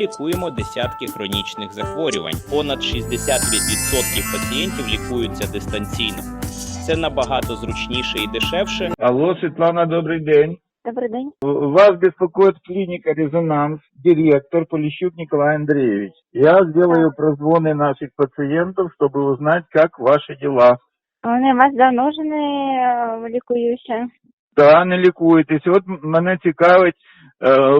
лікуємо десятки хронічних захворювань. Понад 65% пацієнтів лікуються дистанційно. Це набагато зручніше і дешевше, Алло, Светлана, добрый день. Добрый день. Вас беспокоит клиника «Резонанс», директор Полищук Николай Андреевич. Я сделаю прозвоны наших пациентов, чтобы узнать, как ваши дела. Вони у вас давно вже не е, лікуюся. Да, не лікуєтесь. От м- мене цікавить, е,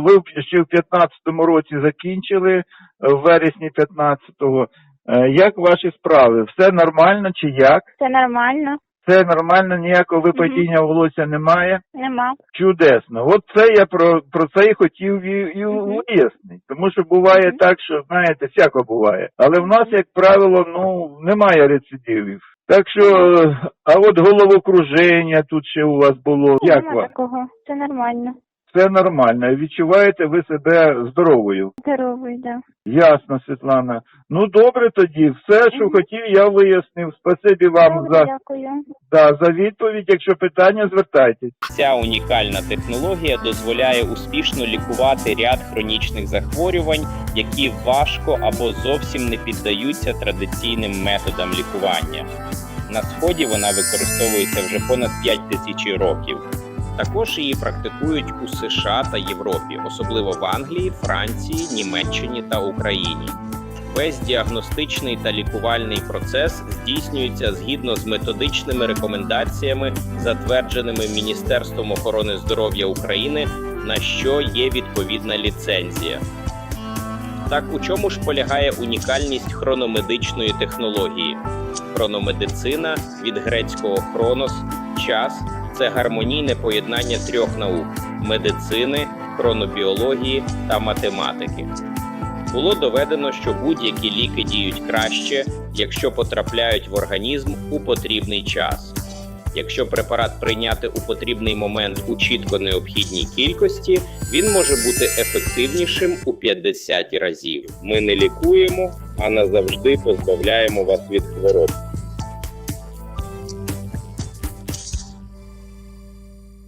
ви ще в 15-му році закінчили, е, в вересні 15-го. Е, Як ваші справи? Все нормально чи як? Це нормально? Все нормально, ніякого випадіння волосся немає? Нема. Чудесно. От це я про, про це і хотів і, і Мгм. вияснити. Тому що буває Мгм. так, що знаєте, всяко буває. Але в нас, як правило, ну немає рецидивів. Так що, е, а от головокруження тут ще у вас було. Як Нема вам? такого. Це нормально. Все нормально. Відчуваєте ви себе здоровою? Здоровий, да. Ясно, Світлана. Ну добре тоді. Все, що хотів, я вияснив. Спасибі вам Добре, за, дякую. да, за відповідь. Якщо питання, звертайтесь. Ця унікальна технологія дозволяє успішно лікувати ряд хронічних захворювань, які важко або зовсім не піддаються традиційним методам лікування. На сході вона використовується вже понад 5 тисяч років. Також її практикують у США та Європі, особливо в Англії, Франції, Німеччині та Україні. Весь діагностичний та лікувальний процес здійснюється згідно з методичними рекомендаціями, затвердженими Міністерством охорони здоров'я України, на що є відповідна ліцензія. Так у чому ж полягає унікальність хрономедичної технології? Хрономедицина від грецького хронос час це гармонійне поєднання трьох наук медицини, хронобіології та математики. Було доведено, що будь-які ліки діють краще, якщо потрапляють в організм у потрібний час. Якщо препарат прийняти у потрібний момент у чітко необхідній кількості, він може бути ефективнішим у 50 разів. Ми не лікуємо, а назавжди позбавляємо вас від хвороб.